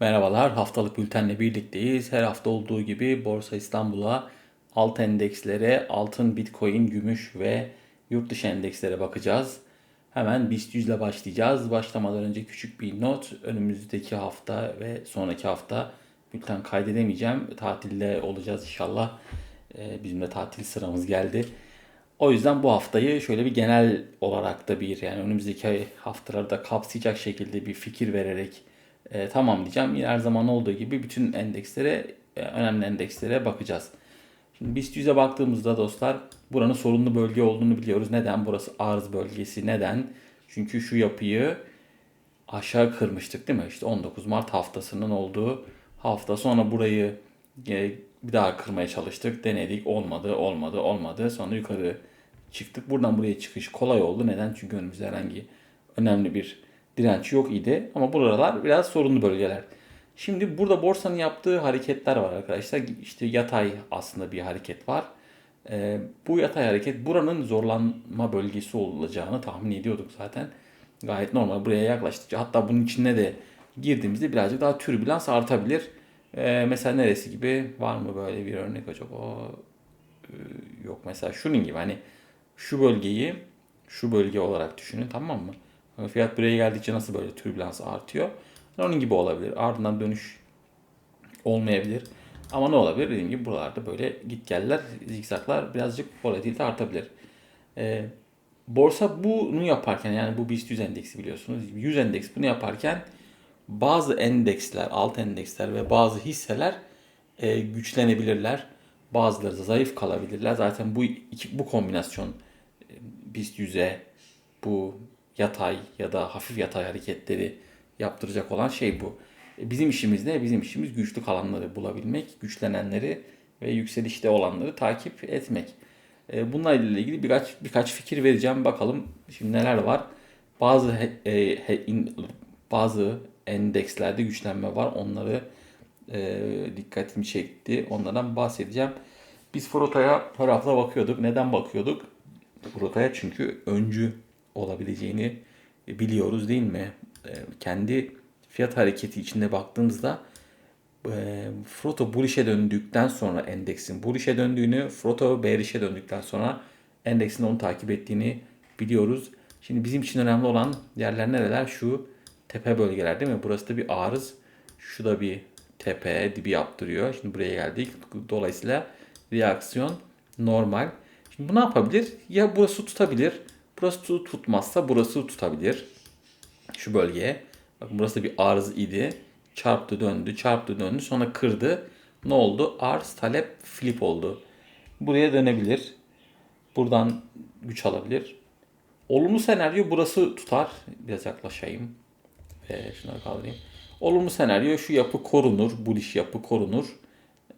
Merhabalar, haftalık bültenle birlikteyiz. Her hafta olduğu gibi Borsa İstanbul'a, alt endekslere, altın, bitcoin, gümüş ve yurt dışı endekslere bakacağız. Hemen BIST 100 ile başlayacağız. Başlamadan önce küçük bir not. Önümüzdeki hafta ve sonraki hafta bülten kaydedemeyeceğim. Tatilde olacağız inşallah. Ee, bizim de tatil sıramız geldi. O yüzden bu haftayı şöyle bir genel olarak da bir yani önümüzdeki haftaları da kapsayacak şekilde bir fikir vererek e, tamamlayacağım. Yine her zaman olduğu gibi bütün endekslere, e, önemli endekslere bakacağız. Şimdi BIST 100'e baktığımızda dostlar buranın sorunlu bölge olduğunu biliyoruz. Neden? Burası arz bölgesi. Neden? Çünkü şu yapıyı aşağı kırmıştık değil mi? İşte 19 Mart haftasının olduğu hafta. Sonra burayı e, bir daha kırmaya çalıştık. Denedik. Olmadı, olmadı, olmadı. Sonra yukarı çıktık. Buradan buraya çıkış kolay oldu. Neden? Çünkü önümüzde herhangi önemli bir direnç yok idi. Ama buralar biraz sorunlu bölgeler. Şimdi burada borsanın yaptığı hareketler var arkadaşlar. İşte yatay aslında bir hareket var. Ee, bu yatay hareket buranın zorlanma bölgesi olacağını tahmin ediyorduk zaten. Gayet normal. Buraya yaklaştıkça hatta bunun içine de girdiğimizde birazcık daha türbülans artabilir. Ee, mesela neresi gibi var mı böyle bir örnek acaba? Ee, yok mesela şunun gibi hani şu bölgeyi şu bölge olarak düşünün tamam mı? Fiyat buraya geldikçe nasıl böyle türbülans artıyor? Onun gibi olabilir. Ardından dönüş olmayabilir. Ama ne olabilir? Dediğim gibi buralarda böyle git geller, zikzaklar birazcık volatilite artabilir. Ee, borsa bunu yaparken yani bu BIST 100 endeksi biliyorsunuz. 100 endeks bunu yaparken bazı endeksler, alt endeksler ve bazı hisseler e, güçlenebilirler. Bazıları da zayıf kalabilirler. Zaten bu iki, bu kombinasyon e, BIST 100'e bu yatay ya da hafif yatay hareketleri yaptıracak olan şey bu. E, bizim işimiz ne? Bizim işimiz güçlü kalanları bulabilmek, güçlenenleri ve yükselişte olanları takip etmek. E, bununla ilgili birkaç birkaç fikir vereceğim. Bakalım şimdi neler var. Bazı he, he, in, bazı endekslerde güçlenme var. Onları e, dikkatimi çekti. Onlardan bahsedeceğim. Biz Frota'ya her hafta bakıyorduk. Neden bakıyorduk? Frota'ya çünkü öncü olabileceğini biliyoruz değil mi? E, kendi fiyat hareketi içinde baktığımızda e, Froto bullish'e döndükten sonra endeksin bullish'e döndüğünü, Froto bearish'e döndükten sonra endeksin onu takip ettiğini biliyoruz. Şimdi bizim için önemli olan yerler nereler? Şu tepe bölgeler değil mi? Burası da bir arız. Şu da bir tepe dibi yaptırıyor. Şimdi buraya geldik. Dolayısıyla reaksiyon normal. Şimdi bu ne yapabilir? Ya burası tutabilir Burası tutmazsa burası tutabilir. Şu bölgeye. Bakın burası bir arz idi. Çarptı döndü, çarptı döndü. Sonra kırdı. Ne oldu? Arz, talep, flip oldu. Buraya dönebilir. Buradan güç alabilir. Olumlu senaryo burası tutar. Biraz yaklaşayım. Ve şunları kaldırayım. Olumlu senaryo şu yapı korunur. Bullish yapı korunur.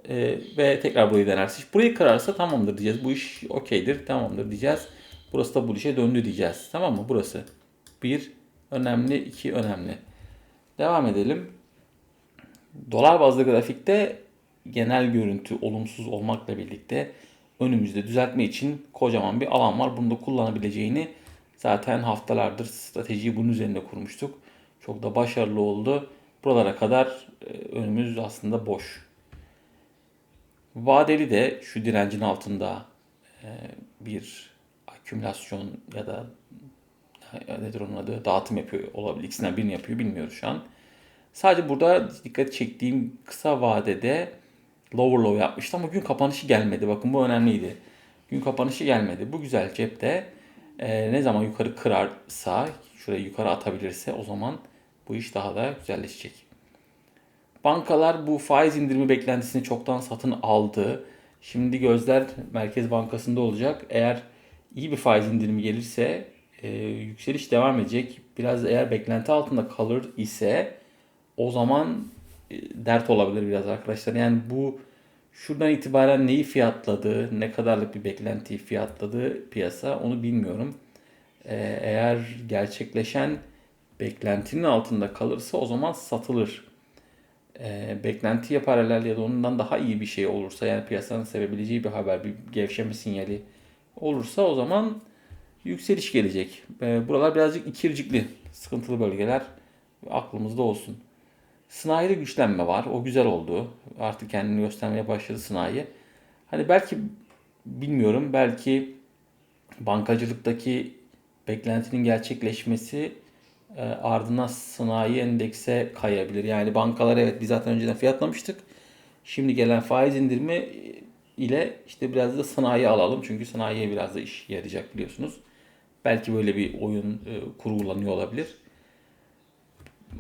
Ee, ve tekrar burayı denerse. Burayı kırarsa tamamdır diyeceğiz. Bu iş okeydir. Tamamdır diyeceğiz. Burası da bu işe döndü diyeceğiz. Tamam mı? Burası. Bir önemli, iki önemli. Devam edelim. Dolar bazlı grafikte genel görüntü olumsuz olmakla birlikte önümüzde düzeltme için kocaman bir alan var. Bunu da kullanabileceğini zaten haftalardır stratejiyi bunun üzerinde kurmuştuk. Çok da başarılı oldu. Buralara kadar e, önümüz aslında boş. Vadeli de şu direncin altında e, bir akümülasyon ya da nedir onun adı dağıtım yapıyor olabilir. İkisinden birini yapıyor bilmiyoruz şu an. Sadece burada dikkat çektiğim kısa vadede lower low yapmıştı ama gün kapanışı gelmedi. Bakın bu önemliydi. Gün kapanışı gelmedi. Bu güzel cepte. Ee, ne zaman yukarı kırarsa, şurayı yukarı atabilirse o zaman bu iş daha da güzelleşecek. Bankalar bu faiz indirimi beklentisini çoktan satın aldı. Şimdi gözler Merkez Bankası'nda olacak. Eğer iyi bir faiz indirimi gelirse e, yükseliş devam edecek. Biraz eğer beklenti altında kalır ise o zaman e, dert olabilir biraz arkadaşlar. Yani bu şuradan itibaren neyi fiyatladı, ne kadarlık bir beklentiyi fiyatladı piyasa onu bilmiyorum. E, eğer gerçekleşen beklentinin altında kalırsa o zaman satılır. E, beklentiye paralel ya da ondan daha iyi bir şey olursa yani piyasanın sevebileceği bir haber, bir gevşeme sinyali olursa o zaman yükseliş gelecek. Buralar birazcık ikircikli, sıkıntılı bölgeler aklımızda olsun. Sınavide güçlenme var. O güzel oldu. Artık kendini göstermeye başladı sanayi. Hani belki bilmiyorum belki bankacılıktaki beklentinin gerçekleşmesi e, ardından sanayi endekse kayabilir. Yani bankalar evet biz zaten önceden fiyatlamıştık. Şimdi gelen faiz indirimi ile işte biraz da sanayi alalım. Çünkü sanayiye biraz da iş yarayacak biliyorsunuz. Belki böyle bir oyun e, kurgulanıyor olabilir.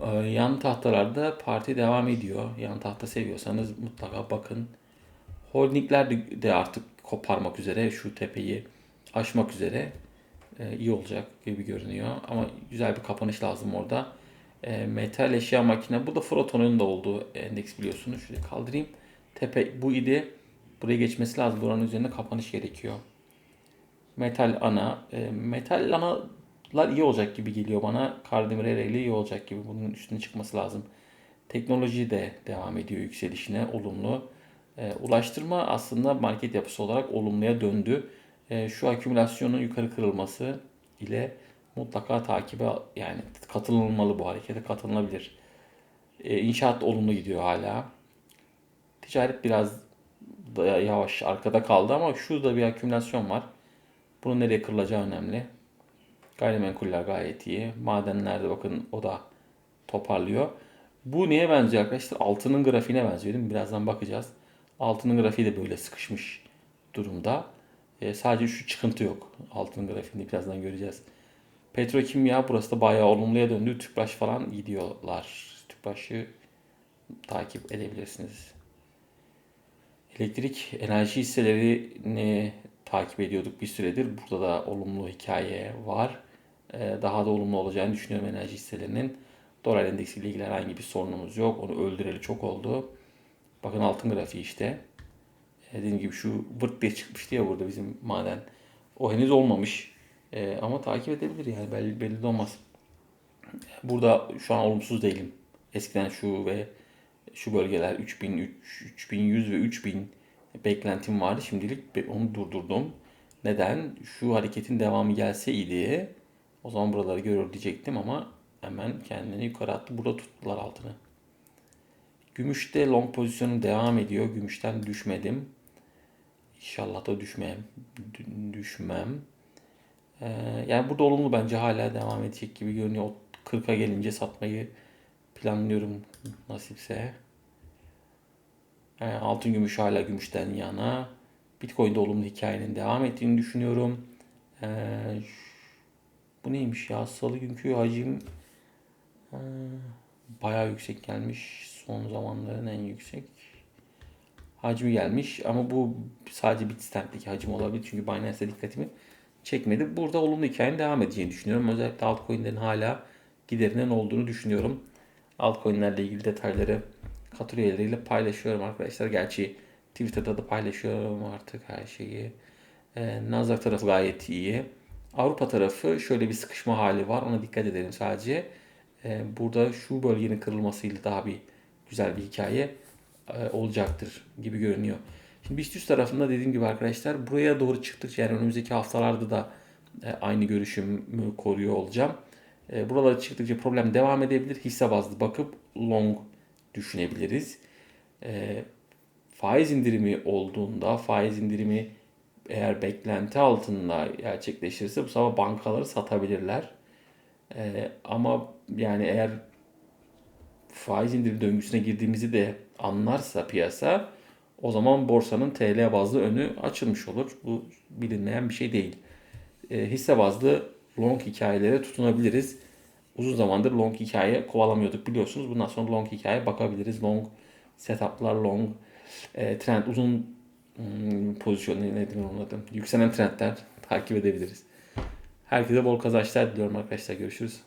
E, yan tahtalarda parti devam ediyor. Yan tahta seviyorsanız mutlaka bakın. Holdingler de- artık koparmak üzere şu tepeyi aşmak üzere e, iyi olacak gibi görünüyor. Ama güzel bir kapanış lazım orada. E, metal eşya makine. Bu da Froton'un da olduğu endeks biliyorsunuz. Şöyle kaldırayım. Tepe bu idi. Buraya geçmesi lazım. Buranın üzerinde kapanış gerekiyor. Metal ana. E, metal analar iyi olacak gibi geliyor bana. Kardemir Ereğli iyi olacak gibi. Bunun üstüne çıkması lazım. Teknoloji de devam ediyor yükselişine. Olumlu. E, ulaştırma aslında market yapısı olarak olumluya döndü. E, şu akümülasyonun yukarı kırılması ile mutlaka takibe yani katılınmalı bu harekete katılınabilir. E, inşaat olumlu gidiyor hala. Ticaret biraz yavaş arkada kaldı ama şurada bir akümülasyon var. Bunun nereye kırılacağı önemli. Gayrimenkuller gayet iyi. Madenlerde bakın o da toparlıyor. Bu neye benziyor arkadaşlar? Altının grafiğine benziyor değil mi? Birazdan bakacağız. Altının grafiği de böyle sıkışmış durumda. E, sadece şu çıkıntı yok. Altının grafiğinde birazdan göreceğiz. Petrokimya burası da bayağı olumluya döndü. Tüpraş falan gidiyorlar. Tüpraş'ı takip edebilirsiniz. Elektrik enerji hisselerini takip ediyorduk bir süredir. Burada da olumlu hikaye var. Ee, Daha da olumlu olacağını düşünüyorum enerji hisselerinin. Dolar endeksiyle ilgili herhangi bir sorunumuz yok. Onu öldüreli çok oldu. Bakın altın grafiği işte. Ee, Dediğim gibi şu vırt diye çıkmıştı ya burada bizim maden. O henüz olmamış. Ee, ama takip edebilir yani belli, belli de olmaz. Burada şu an olumsuz değilim. Eskiden şu ve şu bölgeler 3000, 3100 ve 3000 beklentim vardı. Şimdilik onu durdurdum. Neden? Şu hareketin devamı gelseydi o zaman buraları görür diyecektim ama hemen kendini yukarı attı. Burada tuttular altını. Gümüşte long pozisyonum devam ediyor. Gümüşten düşmedim. İnşallah da düşmem. Düşmem. Ee, yani burada olumlu bence hala devam edecek gibi görünüyor. O 40'a gelince satmayı planlıyorum nasipse. Ee, altın gümüş hala gümüşten yana. Bitcoin'de olumlu hikayenin devam ettiğini düşünüyorum. Ee, bu neymiş ya? Salı günkü hacim ee, bayağı yüksek gelmiş. Son zamanların en yüksek hacmi gelmiş. Ama bu sadece Bitstam'daki hacim olabilir. Çünkü Binance'de dikkatimi çekmedi. Burada olumlu hikayenin devam edeceğini düşünüyorum. Özellikle altcoin'lerin hala giderinin olduğunu düşünüyorum. Altcoin'lerle ilgili detayları katıl üyeleriyle paylaşıyorum arkadaşlar. Gerçi Twitter'da da paylaşıyorum artık her şeyi. Ee, Nasdaq tarafı gayet iyi. Avrupa tarafı şöyle bir sıkışma hali var. Ona dikkat edelim sadece. Ee, burada şu bölgenin kırılmasıyla daha bir güzel bir hikaye e, olacaktır gibi görünüyor. Şimdi BIST 100 tarafında dediğim gibi arkadaşlar buraya doğru çıktıkça yani önümüzdeki haftalarda da e, aynı görüşümü koruyor olacağım. E, buralara çıktıkça problem devam edebilir. Hisse bazlı bakıp long düşünebiliriz. E, faiz indirimi olduğunda faiz indirimi eğer beklenti altında gerçekleşirse bu sefer bankaları satabilirler. E, ama yani eğer faiz indirim döngüsüne girdiğimizi de anlarsa piyasa o zaman borsanın TL bazlı önü açılmış olur. Bu bilinmeyen bir şey değil. E, hisse bazlı long hikayelere tutunabiliriz. Uzun zamandır long hikaye kovalamıyorduk biliyorsunuz. Bundan sonra long hikaye bakabiliriz. Long setuplar, long e, trend, uzun hmm, pozisyon ne- nedir onun adı? Yükselen trendler takip edebiliriz. Herkese bol kazançlar diliyorum arkadaşlar. Görüşürüz.